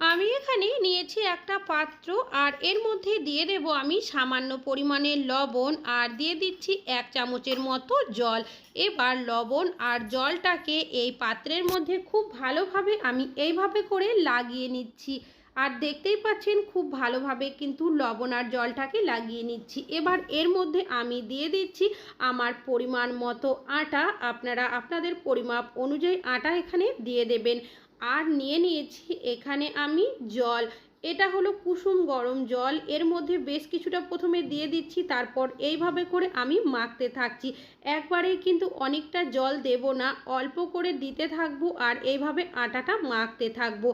আমি এখানে নিয়েছি একটা পাত্র আর এর মধ্যে দিয়ে দেব আমি সামান্য পরিমাণে লবণ আর দিয়ে দিচ্ছি এক চামচের মতো জল। এবার লবণ আর জলটাকে এই পাত্রের মধ্যে খুব ভালোভাবে আমি এইভাবে করে লাগিয়ে নিচ্ছি। আর দেখতেই পাচ্ছেন খুব ভালোভাবে কিন্তু লবণ আর জলটাকে লাগিয়ে নিচ্ছি। এবার এর মধ্যে আমি দিয়ে দিচ্ছি আমার পরিমাণ মতো আটা। আপনারা, আপনাদের পরিমাপ অনুযায়ী আটা এখানে দিয়ে দেবেন। আর নিয়ে নিয়েছি এখানে আমি জল। এটা হলো কুসুম গরম জল। এর মধ্যে বেশ কিছুটা প্রথমে দিয়ে দিচ্ছি, তারপর এইভাবে করে আমি মাখতে থাকছি। একবারেই কিন্তু অনেকটা জল দেব না, অল্প করে দিতে থাকব আর এইভাবে আটাটা মাখতে থাকব।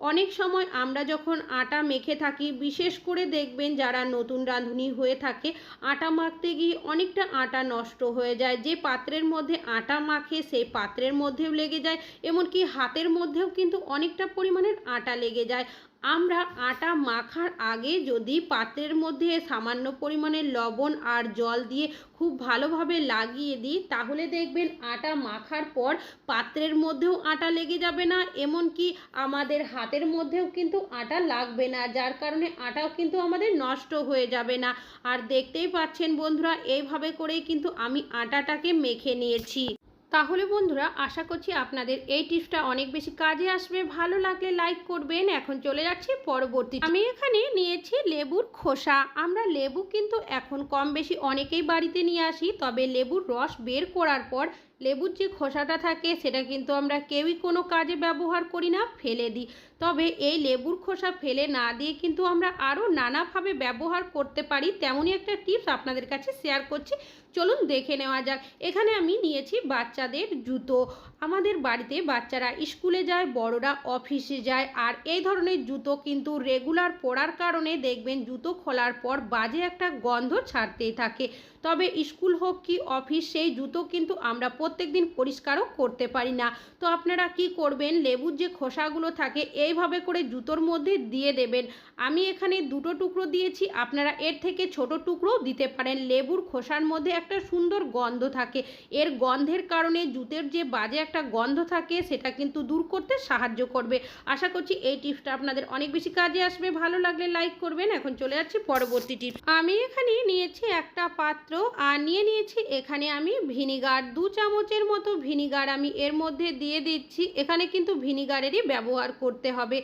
অনেক সময় আমরা যখন আটা মেখে থাকি, বিশেষ করে দেখবেন যারা নতুন রাঁধুনি হয়ে থাকে, আটা মাখতে গিয়ে অনেকটা আটা নষ্ট হয়ে যায়। যে পাত্রের মধ্যে আটা মাখে, সেই পাত্রের মধ্যেও লেগে যায়, এমনকি হাতের মধ্যেও কিন্তু অনেকটা পরিমাণের আটা লেগে যায়। আমরা আটা মাখার আগে যদি পাত্রের মধ্যে সামান্য পরিমাণে লবণ আর জল দিয়ে খুব ভালোভাবে লাগিয়ে দিই, তাহলে দেখবেন আটা মাখার পর পাত্রের মধ্যেও আটা লেগে যাবে না, এমনকি আমাদের হাতের মধ্যেও কিন্তু আটা লাগবে না, যার কারণে আটাও কিন্তু আমাদের নষ্ট হয়ে যাবে না। আর দেখতেই পাচ্ছেন বন্ধুরা, এইভাবে করেই কিন্তু আমি আটাটাকে মেখে নিয়েছি। তাহলে বন্ধুরা, আশা করছি আপনাদের এই টিপসটা অনেক বেশি কাজে আসবে। ভালো লাগলে লাইক করবেন। এখন চলে যাচ্ছি পরবর্তী আমি এখানে নিয়েছি লেবুর খোসা। আমরা লেবু কিন্তু এখন কম বেশি অনেকেই বাড়িতে নিয়ে আসি, তবে লেবুর রস বের করার পর লেবুর যে খোসাটা থাকে, সেটা কিন্তু আমরা কেউই কোনো কাজে ব্যবহার করি না, ফেলে দিই। তবে এই লেবুর খোসা ফেলে না দিয়ে কিন্তু আমরা আরও নানাভাবে ব্যবহার করতে পারি, তেমনই একটা টিপস আপনাদের কাছে শেয়ার করছি। চলুন দেখে নেওয়া যাক। এখানে আমি নিয়েছি বাচ্চাদের জুতো। আমাদের বাড়িতে বাচ্চারা স্কুলে যায়, বড়রা অফিসে যায় আর এই ধরনের জুতো কিন্তু রেগুলার পরার কারণে দেখবেন জুতো খোলার পর বাজে একটা গন্ধ ছাড়তেই থাকে। তবে স্কুল হোক কি অফিস, সেই জুতো কিন্তু আমরা প্রত্যেক দিন পরিষ্কারও করতে পারি না। তো আপনারা কি করবেন? লেবুর যে খোসাগুলো থাকে, এইভাবে করে জুতোর মধ্যে দিয়ে দেবেন। আমি এখানে দুটো টুকরো দিয়েছি, আপনারা এর থেকে ছোট টুকরোও দিতে পারেন। লেবুর খোসার মধ্যে একটা সুন্দর গন্ধ থাকে। এর গন্ধের কারণে জুতের যে বাজে একটা গন্ধ থাকে, সেটা কিন্তু দূর করতে সাহায্য করবে। আশা করছি এই টিপসটা আপনাদের অনেক বেশি কাজে আসবে। ভালো লাগলে লাইক করবেন। এখন চলে যাচ্ছি পরবর্তী টিপস। আমি এখানে নিয়েছি একটা পাত্র, আর নিয়ে নিয়েছি এখানে আমি ভিনিগার। দু চামচের মতো ভিনিগার আমি এর মধ্যে দিয়ে দিচ্ছি। এখানে কিন্তু ভিনিগারেরই ব্যবহার করতে হবে।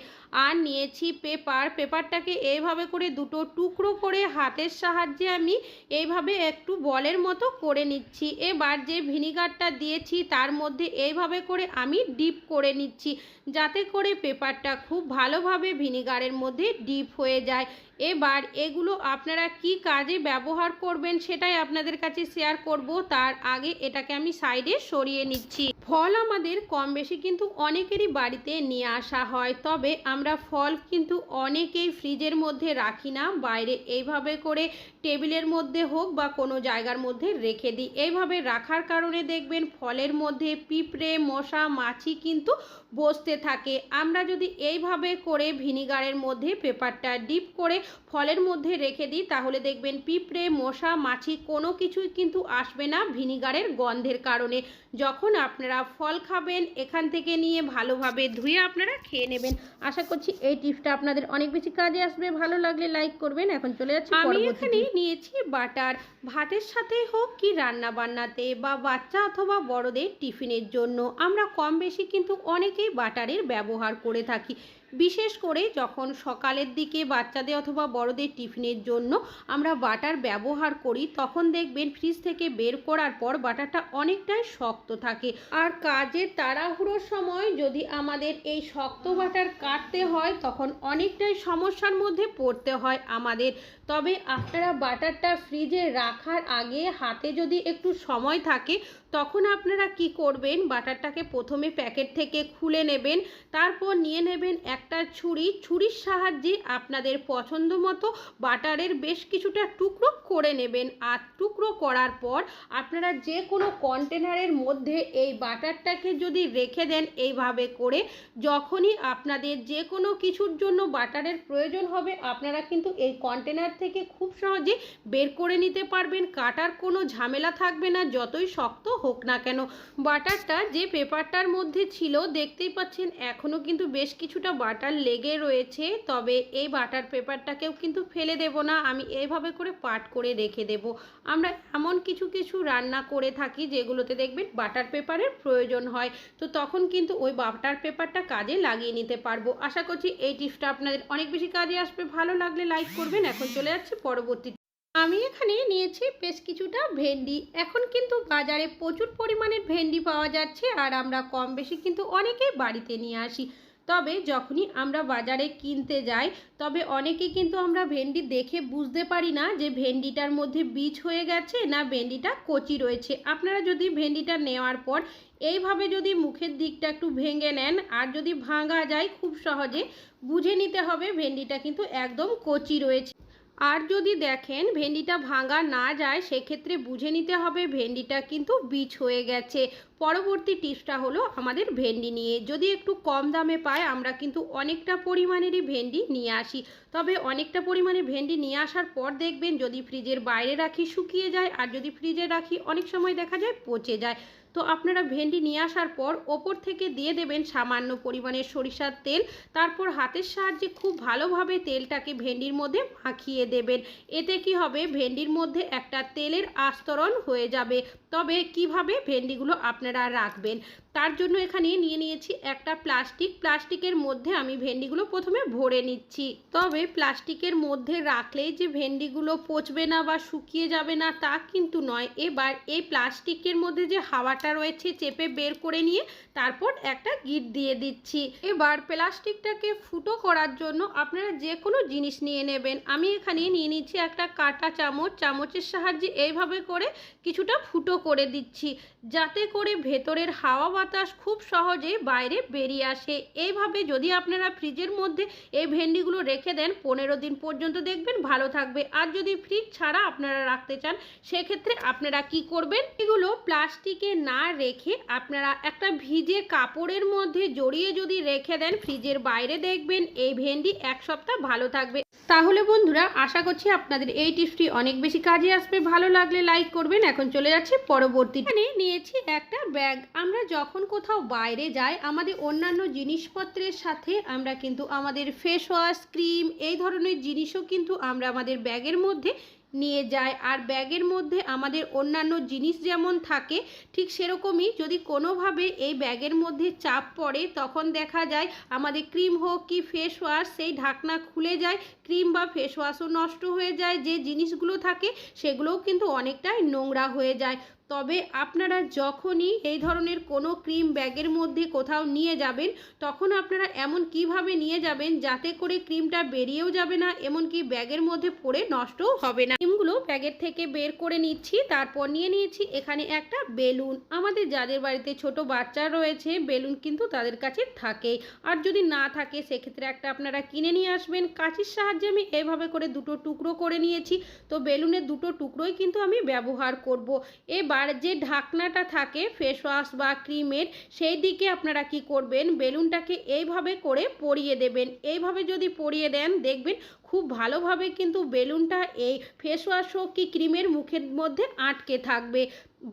আর নিয়েছি পেপার। পেপারটাকে এইভাবে করে দুটো টুকরো করে হাতের সাহায্যে আমি এইভাবে একটু বলের মতো করে নিচ্ছি। এবার যে ভিনিগারটা দিয়েছি, তার মধ্যে এইভাবে করে আমি ডিপ করে নিচ্ছি। যাতে করে পেপারটা খুব ভালোভাবে ভিনিগারের মধ্যে ডিপ হয়ে যায়। এবার এগুলো আপনারা কি কাজে ব্যবহার করবেন সেটাই আপনাদের কাছে শেয়ার করব। তার আগে এটাকে আমি সাইডে সরিয়ে নিচ্ছি। ফল আমাদের কম বেশি কিন্তু অনেকেরই বাড়িতে নিয়ে আসা হয়। তবে আমরা ফল কিন্তু অনেকেই ফ্রিজের মধ্যে রাখি না। বাইরে এইভাবে করে টেবিলের মধ্যে হোক বা কোনো জায়গার মধ্যে রেখে দিই। এইভাবে রাখার কারণে দেখবেন ফলের মধ্যে পিঁপড়ে, মশা, মাছি কিন্তু বসতে থাকে। আমরা যদি এইভাবে করে ভিনিগারের মধ্যে পেপারটা ডিপ করে ফলের মধ্যে রেখে দিই তাহলে দেখবেন পিঁপড়ে মশা মাছি কোনো কিছুই কিন্তু আসবে না ভিনিগারের গন্ধের কারণে। যখন আপনারা ফল খাবেন এখান থেকে নিয়ে ভালোভাবে ধুয়ে আপনারা খেয়ে নেবেন। আশা করছি এই টিপসটা আপনাদের অনেক বেশি কাজে আসবে। ভালো লাগলে লাইক করবেন। এখন চলে যাচ্ছি আমি এখানে নিয়েছি বাটার। ভাতের সাথে হোক কি রান্না বান্নাতে বা বাচ্চা অথবা বড়দের টিফিনের জন্য। আমরা কম বেশি কিন্তু অনেকেই বাটারের ব্যবহার করে থাকি। বিশেষ করে যখন সকালের দিকে বাচ্চাদের অথবা বড়দের টিফিনের জন্য আমরা বাটার ব্যবহার করি, তখন দেখবেন ফ্রিজ থেকে বের করার পর বাটারটা অনেকটাই শক্ত থাকে। আর কাজের তাড়াহুড়োর সময় যদি আমাদের এই শক্ত বাটার কাটতে হয়, তখন অনেকটাই সমস্যার মধ্যে পড়তে হয় আমাদের। তবে আপনারা বাটারটা ফ্রিজে রাখার আগে হাতে যদি একটু সময় থাকে তখন আপনারা কি করবেন? বাটারটাকে প্রথমে প্যাকেট থেকে খুলে নেবেন, তারপর নিয়ে নেবেন একটা ছুরি। ছুরির সাহায্যে আপনাদের পছন্দ মতো বাটারের বেশ কিছুটা টুকরো করে নেবেন। আর টুকরো করার পর আপনারা যে কোনো কন্টেনারের মধ্যে এই বাটারটাকে যদি রেখে দেন এইভাবে করে, যখনই আপনাদের যে কোনো কিছুর জন্য বাটারের প্রয়োজন হবে, আপনারা কিন্তু এই কন্টেনার থেকে খুব সহজে বের করে নিতে পারবেন। কাটার কোনো ঝামেলা থাকবে না, যতই শক্ত হোক না কেন, বাটারটা যে পেপারটার মধ্যে ছিল দেখতেই পাচ্ছেন এখনও কিন্তু বেশ কিছুটা বাটার লেগে রয়েছে, তবে এই বাটার পেপারটাকেও কিন্তু ফেলে দেব না, আমি এইভাবে করে পাট করে রেখে দেব। আমরা এমন কিছু কিছু রান্না করে থাকি যেগুলোতে দেখবেন বাটার পেপারের প্রয়োজন হয়, তো তখন কিন্তু ওই বাটার পেপারটা কাজে লাগিয়ে নিতে পারব। আশা করছি এই টিপসটা আপনাদের অনেক বেশি কাজে আসবে। ভালো লাগলে লাইক করবেন। এখন চলে যাচ্ছে পরবর্তী আমি এখানে নিয়েছি বেশ কিছুটা ভেন্ডি। এখন কিন্তু বাজারে প্রচুর পরিমাণের ভেন্ডি পাওয়া যাচ্ছে আর আমরা কম বেশি কিন্তু অনেকেই বাড়িতে নিয়ে আসি। তবে যখনই আমরা বাজারে কিনতে যাই, তবে অনেকে কিন্তু আমরা ভেন্ডি দেখে বুঝতে পারি না যে ভেন্ডিটার মধ্যে বীজ হয়ে গেছে না ভেন্ডিটা কচি রয়েছে। আপনারা যদি ভেন্ডিটা নেওয়ার পর এইভাবে যদি মুখের দিকটা একটু ভেঙে নেন আর যদি ভাঙা যায়, খুব সহজে বুঝে নিতে হবে ভেন্ডিটা কিন্তু একদম কচি রয়েছে। আর যদি দেখেন ভেন্ডিটা ভাঙা না যায়, সেক্ষেত্রে বুঝে নিতে হবে ভেন্ডিটা কিন্তু বীজ হয়ে গেছে। পরবর্তী টিপসটা হলো আমাদের ভেন্ডি নিয়ে। যদি একটু কম দামে পায় আমরা কিন্তু অনেকটা পরিমাণেরই ভেন্ডি নিয়ে আসি। তবে অনেকটা পরিমাণে ভেন্ডি নিয়ে আসার পর দেখবেন যদি ফ্রিজের বাইরে রাখি শুকিয়ে যায়, আর যদি ফ্রিজে রাখি, অনেক সময় দেখা যায় পচে যায়। তো আপনারা ভেন্ডি নিয়ে আসার পর ওপর থেকে দিয়ে দেবেন সামান্য পরিমাণে সরিষার তেল। তারপর হাতের সাহায্যে খুব ভালোভাবে তেলটাকে ভেন্ডির মধ্যে মাখিয়ে দেবেন। এতে কি হবে? ভেন্ডির মধ্যে একটা তেলের আস্তরণ হয়ে যাবে। তবে কীভাবে ভেন্ডিগুলো আপনারা রাখবেন? তার জন্য এখানে নিয়ে নিয়েছি একটা প্লাস্টিক। প্লাস্টিকের মধ্যে আমি ভেন্ডিগুলো প্রথমে ভরে নিচ্ছি। তবে প্লাস্টিকের মধ্যে রাখলেই যে ভেন্ডিগুলো পচবে না বা শুকিয়ে যাবে না তা কিন্তু নয়। এবার এই প্লাস্টিকের মধ্যে যে হাওয়াটা রয়েছে চেপে বের করে নিয়ে তারপর একটা গিট দিয়ে দিচ্ছি। এবার প্লাস্টিকটাকে ফুটো করার জন্য আপনারা যে কোনো জিনিস নিয়ে নেবেন। আমি এখানে নিয়ে নিচ্ছি একটা কাটা চামচ। চামচের সাহায্যে এইভাবে করে কিছুটা ফুটো করে দিচ্ছি। যাতে করে ভেতরের হাওয়া বাতাস খুব সহজে বাইরে বেরিয়ে আসে। এইভাবে যদি আপনারা ফ্রিজের মধ্যে এই ভেন্ডিগুলো রেখে দেন, পনেরো দিন পর্যন্ত দেখবেন ভালো থাকবে। আর যদি ফ্রিজ ছাড়া আপনারা রাখতে চান, সেক্ষেত্রে আপনারা কি করবেন? এগুলো প্লাস্টিকে না রেখে আপনারা একটা ভিজে কাপড়ের মধ্যে জড়িয়ে যদি রেখে দেন, ফ্রিজের বাইরে দেখবেন এই ভেন্ডি এক সপ্তাহ ভালো থাকবে। তাহলে বন্ধুরা, আশা করছি আপনাদের এই টিপসটি অনেক বেশি কাজে আসবে। ভালো লাগলে লাইক করবেন। এখন চলে যাচ্ছে পরবর্তী। এখানে নিয়েছি একটা ব্যাগ। আমরা যখন কোথাও বাইরে যাই, আমাদের অন্যান্য জিনিসপত্রের সাথে আমরা কিন্তু আমাদের ফেস ওয়াশ ক্রিম এই ধরনের জিনিসও কিন্তু আমরা আমাদের ব্যাগের মধ্যে নিয়ে যায়। আর ব্যাগের মধ্যে আমাদের অন্যান্য জিনিস যেমন থাকে, ঠিক সেরকমই যদি কোনোভাবে এই ব্যাগের মধ্যে চাপ পড়ে, তখন দেখা যায় আমাদের ক্রিম হোক কি ফেস ওয়াশ সেই ঢাকনা খুলে যায়, ক্রিম বা ফেস ওয়াশও নষ্ট হয়ে যায়। যে জিনিসগুলো থাকে, সেগুলোও কিন্তু অনেকটাই নোংরা হয়ে যায়। তবে আপনারা যখনই এই ধরনের কোনো ক্রিম ব্যাগের মধ্যে কোথাও নিয়ে যাবেন, তখন আপনারা এমন কীভাবে নিয়ে যাবেন যাতে করে ক্রিমটা বেরিয়েও যাবে না, এমনকি ব্যাগের মধ্যে পড়ে নষ্টও হবে না। ক্রিমগুলো ব্যাগের থেকে বের করে নিচ্ছি, তারপর নিয়ে নিয়েছি এখানে একটা বেলুন। আমাদের যাদের বাড়িতে ছোট বাচ্চা রয়েছে, বেলুন কিন্তু তাদের কাছে থাকে। আর যদি না থাকে, সেক্ষেত্রে একটা আপনারা কিনে নিয়ে আসবেন। কাঁচির সাহায্যে আমি এভাবে করে দুটো টুকরো করে নিয়েছি। তো বেলুনের দুটো টুকরোই কিন্তু আমি ব্যবহার করব। এবার যে ঢাকনাটা থাকে ফেস ওয়াশ বা ক্রিমের সেই দিকে আপনারা কি করবেন? বেলুনটাকে এইভাবে করে পরিয়ে দেবেন। এইভাবে যদি পরিয়ে দেন, দেখবেন খুব ভালোভাবে কিন্তু বেলুনটা এই ফেস ওয়াশ হোক কি ক্রিমের মুখের মধ্যে আটকে থাকবে।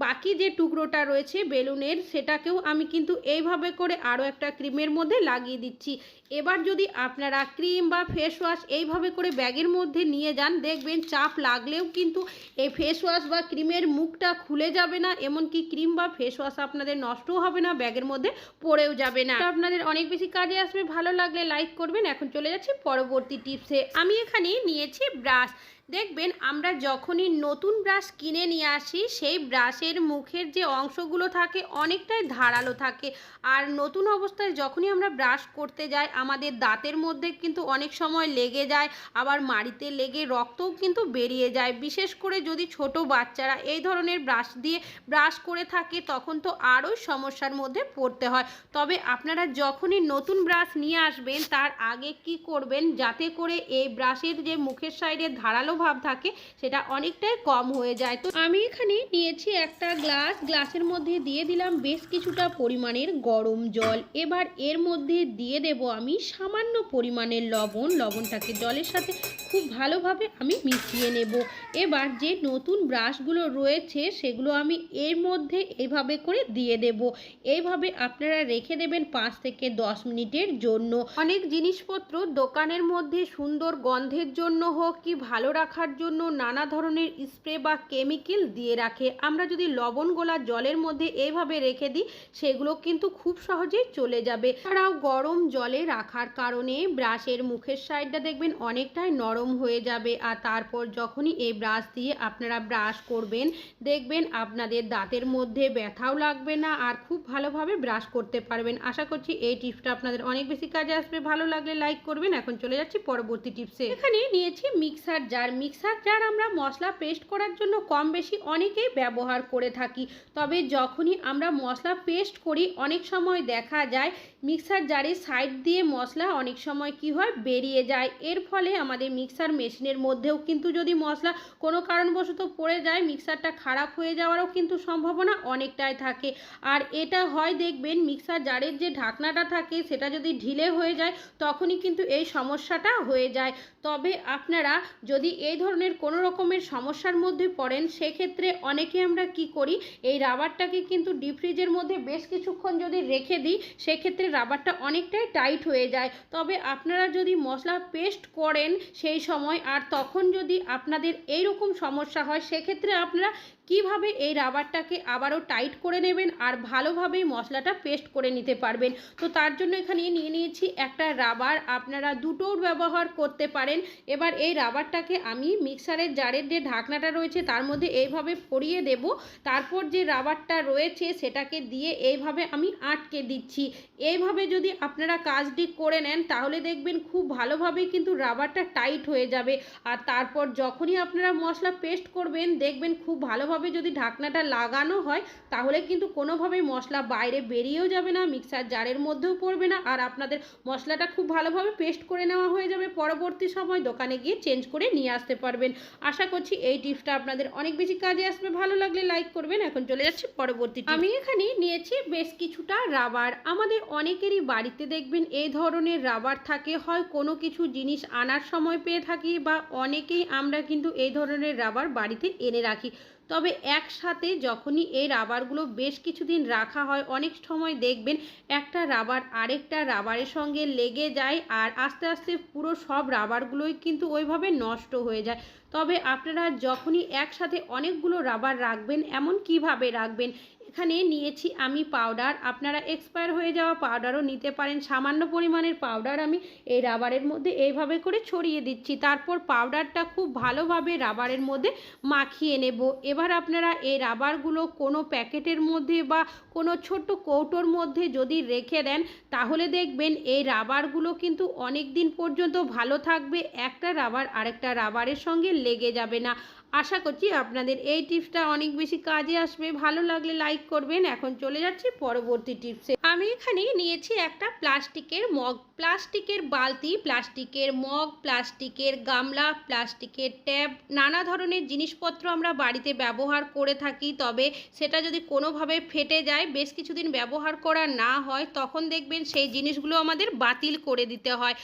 বাকি যে টুকরোটা রয়েছে বেলুনের, সেটাকেও আমি কিন্তু এইভাবে করে আরও একটা ক্রিমের মধ্যে লাগিয়ে দিচ্ছি। এবার যদি আপনারা ক্রিম বা ফেস ওয়াশ এইভাবে করে ব্যাগের মধ্যে নিয়ে যান, দেখবেন চাপ লাগলেও কিন্তু এই ফেস ওয়াশ বা ক্রিমের মুখটা খুলে যাবে না, এমনকি ক্রিম বা ফেস ওয়াশ আপনাদের নষ্টও হবে না, ব্যাগের মধ্যে পড়েও যাবে না। আপনাদের অনেক বেশি কাজে আসবে, ভালো লাগলে লাইক করবেন। এখন চলে যাচ্ছি পরবর্তী টিপসে আমি এখানে নিয়েছি ব্রাশ। দেখবেন আমরা যখনই নতুন ব্রাশ কিনে নিয়ে আসি, সেই ব্রাশের মুখের যে অংশগুলো থাকে অনেকটাই ধারালো থাকে। আর নতুন অবস্থায় যখনই আমরা ব্রাশ করতে যাই, আমাদের দাঁতের মধ্যে কিন্তু অনেক সময় লেগে যায়, আবার মাড়িতে লেগে রক্তও কিন্তু বেরিয়ে যায়। বিশেষ করে যদি ছোট বাচ্চারা এই ধরনের ব্রাশ দিয়ে ব্রাশ করে থাকে, তখন তো আরও সমস্যার মধ্যে পড়তে হয়। তবে আপনারা যখনই নতুন ব্রাশ নিয়ে আসবেন, তার আগে কি করবেন, যাতে করে এই ব্রাশের যে মুখের সাইডে ধারালো ভাব থাকে, সেটা অনেকটাই কম হয়ে যায়। তো আমি এখানে নিয়েছি একটা গ্লাস। গ্লাসের মধ্যে দিয়ে দিলাম বেশ কিছুটা পরিমাণের গরম জল। এবার এর মধ্যে দিয়ে দেব আমি সামান্য পরিমাণের লবণ। লবণটাকে জলের সাথে খুব ভালোভাবে আমি মিশিয়ে নেব। এবার যে নতুন ব্রাশগুলো রয়েছে, সেগুলো আমি এর মধ্যে এইভাবে করে দিয়ে দেব। এইভাবে আপনারা রেখে দেবেন পাঁচ থেকে দশ মিনিটের জন্য। অনেক জিনিসপত্র দোকানের মধ্যে সুন্দর গন্ধের জন্য হোক, কি ভালো রাখার জন্য নানা ধরনের স্প্রে বা কেমিক্যাল দিয়ে রাখে। আমরা যদি লবণ গোলা জলের মধ্যে এইভাবে রেখে দিই, সেগুলো কিন্তু খুব সহজেই চলে যাবে। এছাড়াও গরম জলে রাখার কারণে ব্রাশের মুখের সাইডটা দেখবেন অনেকটাই নরম হয়ে যাবে। আর তারপর যখনই এই ব্রাশ দিয়ে আপনারা ব্রাশ করবেন, দেখবেন আপনাদের দাঁতের মধ্যে ব্যথাও লাগবে না আর খুব ভালোভাবে ব্রাশ করতে পারবেন। আশা করছি এই টিপসটা আপনাদের অনেক বেশি কাজে আসবে। ভালো লাগলে লাইক করবেন। এখন চলে যাচ্ছি পরবর্তী টিপসে। এখানে নিয়েছি মিক্সার জার মিক্সার জার আমরা মশলা পেস্ট করার জন্য কম বেশি অনেকেই ব্যবহার করে থাকি। তবে যখনই আমরা মশলা পেস্ট করি, অনেক সময় দেখা যায় মিক্সার জারের সাইড দিয়ে মশলা অনেক সময় কি হয়, বেরিয়ে যায়। এর ফলে আমাদের মিক্সার মেশিনের মধ্যেও কিন্তু যদি মশলা কোনো কারণবশত পড়ে যায়, মিক্সারটা খারাপ হয়ে যাওয়ারও কিন্তু সম্ভাবনা অনেকটাই থাকে। আর এটা হয় দেখবেন, মিক্সার জারের যে ঢাকনাটা থাকে, সেটা যদি ঢিলে হয়ে যায়, তখনই কিন্তু এই সমস্যাটা হয়ে যায়। তবে আপনারা যদি এই ধরনের কোনো রকমের সমস্যার মধ্যে পড়েন, সেক্ষেত্রে অনেকে আমরা কি করি, এই রাবারটাকে কিন্তু ডিপ ফ্রিজের মধ্যে বেশ কিছুক্ষণ যদি রেখে দিই, সেক্ষেত্রে রাবারটা অনেকটাই টাইট হয়ে যায়। তবে আপনারা যদি মশলা পেস্ট করেন সেই সময় আর তখন যদি আপনাদের এই রকম সমস্যা হয়, সেক্ষেত্রে আপনারা কীভাবে এই রাবারটাকে আবারও টাইট করে নেবেন আর ভালোভাবেই মশলাটা পেস্ট করে নিতে পারবেন? তো তার জন্য এখানে নিয়ে নিয়েছি একটা রাবার, আপনারা দুটোর ব্যবহার করতে পারেন। এবার এই রাবারটাকে আমি মিক্সারের জারের যে ঢাকনাটা রয়েছে তার মধ্যে এইভাবে পরিয়ে দেব। তারপর যে রাবারটা রয়েছে সেটাকে দিয়ে এইভাবে আমি আটকে দিচ্ছি। এইভাবে যদি আপনারা কাজটি করে নেন তাহলে দেখবেন খুব ভালোভাবে কিন্তু রাবারটা টাইট হয়ে যাবে। আর তারপর যখনই আপনারা মশলা পেস্ট করবেন দেখবেন খুব ভালোভাবে যদি ঢাকনাটা লাগানো হয় তাহলে কিন্তু কোনোভাবেই মশলা বাইরে বেরিয়েও যাবে না, মিক্সার জারের মধ্যেও পড়বে না। আর আপনাদের মশলাটা খুব ভালোভাবে পেস্ট করে নেওয়া হয়ে যাবে। পরবর্তী সময় দোকানে গিয়ে চেঞ্জ করে নিয়ে আসতে পারবেন। আশা করছি এই টিপসটা আপনাদের অনেক বেশি কাজে আসবে। ভালো লাগলে লাইক করবেন। এখন চলে যাচ্ছি পরবর্তী আমি এখানে নিয়েছি বেশ কিছুটা রাবার। আমাদের অনেকেরই বাড়িতে দেখবেন এই ধরনের রাবার থাকে। হয় কোনো কিছু জিনিস আনার সময় পেয়ে থাকি বা অনেকেই আমরা কিন্তু এই ধরনের রাবার বাড়িতে এনে রাখি। তবে একসাথে যখনই এই রাবারগুলো বেশ কিছুদিন রাখা হয়, অনেক সময় দেখবেন একটা রাবার আরেকটা রাবারের সঙ্গে লেগে যায় আর আস্তে আস্তে পুরো সব রাবারগুলোই কিন্তু ওইভাবে নষ্ট হয়ে যায়। তবে আপনারা যখনই একসাথে অনেকগুলো রাবার রাখবেন, এমন কীভাবে রাখবেন? এখানে নিয়েছি আমি পাউডার আপনারা এক্সপায়ার হয়ে যাওয়া পাউডারও নিতে পারেন। সামান্য পরিমাণের পাউডার আমি এই রাবারের মধ্যে এইভাবে করে ছড়িয়ে দিচ্ছি। তারপর পাউডারটা খুব ভালোভাবে রাবারের মধ্যে মাখিয়ে নেব। এবার আপনারা এই রাবারগুলো কোনো প্যাকেটের মধ্যে বা কোনো ছোট্ট কৌটোর মধ্যে যদি রেখে দেন, তাহলে দেখবেন এই রাবারগুলো কিন্তু অনেক দিন পর্যন্ত ভালো থাকবে। একটা রাবার আরেকটা রাবারের সঙ্গে লেগে যাবে না। আশা করছি আপনাদের এই টিপসটা অনেক বেশি কাজে আসবে। ভালো লাগলে লাইক করবেন। এখন চলে যাচ্ছি পরবর্তী টিপসে। আমি এখানে নিয়েছি একটা প্লাস্টিকের মগ প্লাস্টিকের বালতি, প্লাস্টিকের মগ, প্লাস্টিকের গামলা, প্লাস্টিকের ট্যাব, নানা ধরনের জিনিসপত্র আমরা বাড়িতে ব্যবহার করে থাকি। তবে সেটা যদি কোনোভাবে ফেটে যায়, বেশ কিছুদিন ব্যবহার করা না হয়, তখন দেখবেন সেই জিনিসগুলো আমাদের বাতিল করে দিতে হয়।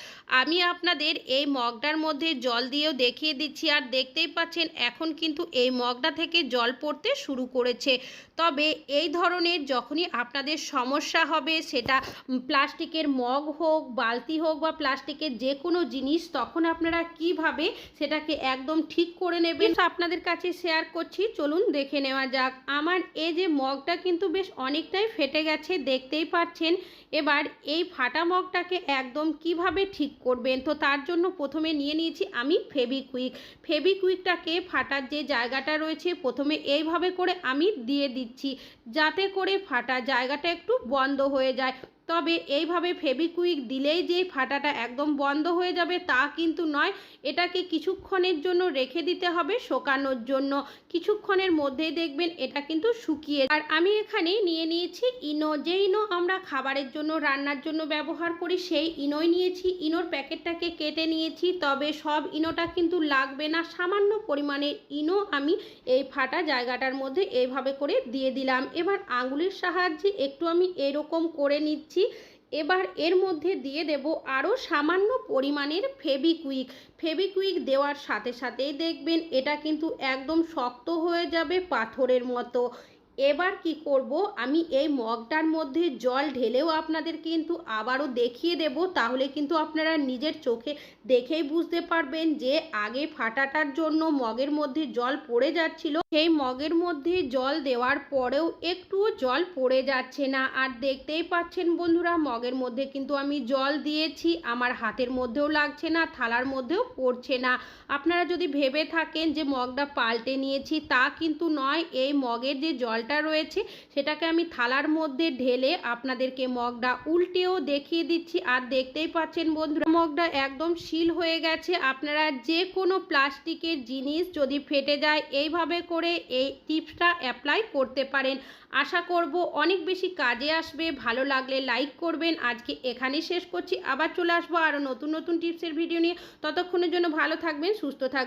আমি আপনাদের এই মগটার মধ্যে জল দিয়েও দেখিয়ে দিচ্ছি, আর দেখতেই পাচ্ছেন এখন কিন্তু এই মগটা থেকে জল পড়তে শুরু করেছে। তবে এই ধরনের যখনই আপনাদের সমস্যা হবে, সেটা প্লাস্টিকের মগ হোক বা বালতি হোক বা প্লাস্টিকের যে কোনো জিনিস, তখন আপনারা কীভাবে সেটাকে একদম ঠিক করে নেবেন? আপনাদের কাছে শেয়ার করছি, চলুন দেখে নেওয়া যাক। আমার এই যে মগটা কিন্তু বেশ অনেকটাই ফেটে গেছে, দেখতেই পাচ্ছেন। এবার এই ফাটা মগটাকে একদম কীভাবে ঠিক করবেন? তো তার জন্য প্রথমে নিয়ে নিয়েছি আমি ফেবিকুইক ফেবিকুইকটাকে ফাটার যে জায়গাটা রয়েছে, প্রথমে এইভাবে করে আমি দিয়ে দিচ্ছি, যাতে করে ফাটা জায়গাটা একটু বন্ধ হয়ে যায়। তবে এইভাবে ফেবিকুইক দিলেই যে ফাটাটা একদম বন্ধ হয়ে যাবে তা কিন্তু নয়, এটাকে কিছুক্ষণের জন্য রেখে দিতে হবে শোকানোর জন্য। কিছুক্ষণের মধ্যেই দেখবেন এটা কিন্তু শুকিয়ে আর আমি এখানে নিয়ে নিয়েছি ইনো, যে ইনো আমরা খাবারের জন্য, রান্নার জন্য ব্যবহার করি, সেই ইনোই নিয়েছি। ইনোর প্যাকেটটাকে কেটে নিয়েছি, তবে সব ইনোটা কিন্তু লাগবে না। সামান্য পরিমাণে ইনো আমি এই ফাটা জায়গাটার মধ্যে এইভাবে করে দিয়ে দিলাম। এবার আঙুলের সাহায্যে একটু আমি এরকম করে নিচ্ছি। এবার এর মধ্যে দিয়ে দেব আরও সামান্য পরিমাণের ফেবিকুইক ফেবিকুইক দেওয়ার সাথে সাথেই দেখবেন এটা কিন্তু একদম শক্ত হয়ে যাবে পাথরের মতো। এবার কি করব? আমি এই মগটার মধ্যে জল ঢেলেও আপনাদের কিন্তু আবারও দেখিয়ে দেব। তাহলে কিন্তু আপনারা নিজের চোখে দেখেই বুঝতে পারবেন যে আগে ফাটাটার জন্য মগের মধ্যে জল পড়ে যাচ্ছিল। সেই মগের মধ্যে জল দেওয়ার পরেও একটুও জল পড়ে যাচ্ছে না। আর দেখতেই পাচ্ছেন বন্ধুরা, মগের মধ্যে কিন্তু আমি জল দিয়েছি। আমার হাতের মধ্যেও লাগছে না, থালার মধ্যেও পড়ছে না। আপনারা যদি ভেবে থাকেন যে মগটা পাল্টে নিয়েছি, তা কিন্তু নয়। এই মগের যে জলটা রয়েছে, সেটাকে আমি থালার মধ্যে ঢেলে আপনাদেরকে মগটা উল্টেও দেখিয়ে দিচ্ছি। আর দেখতেই পাচ্ছেন বন্ধুরা, মগটা একদম শিল হয়ে গেছে। আপনারা যে কোনো প্লাস্টিকের জিনিস যদি ফেটে যায়, এইভাবে করে এই টিপসটা অ্যাপ্লাই করতে পারেন। আশা করব অনেক বেশি কাজে আসবে। ভালো লাগলে লাইক করবেন। আজকে এখানেই শেষ করছি। আবার চলে আসব আরও নতুন নতুন টিপসের ভিডিও নিয়ে। ততক্ষণের জন্য ভালো থাকবেন, সুস্থ থাকবেন।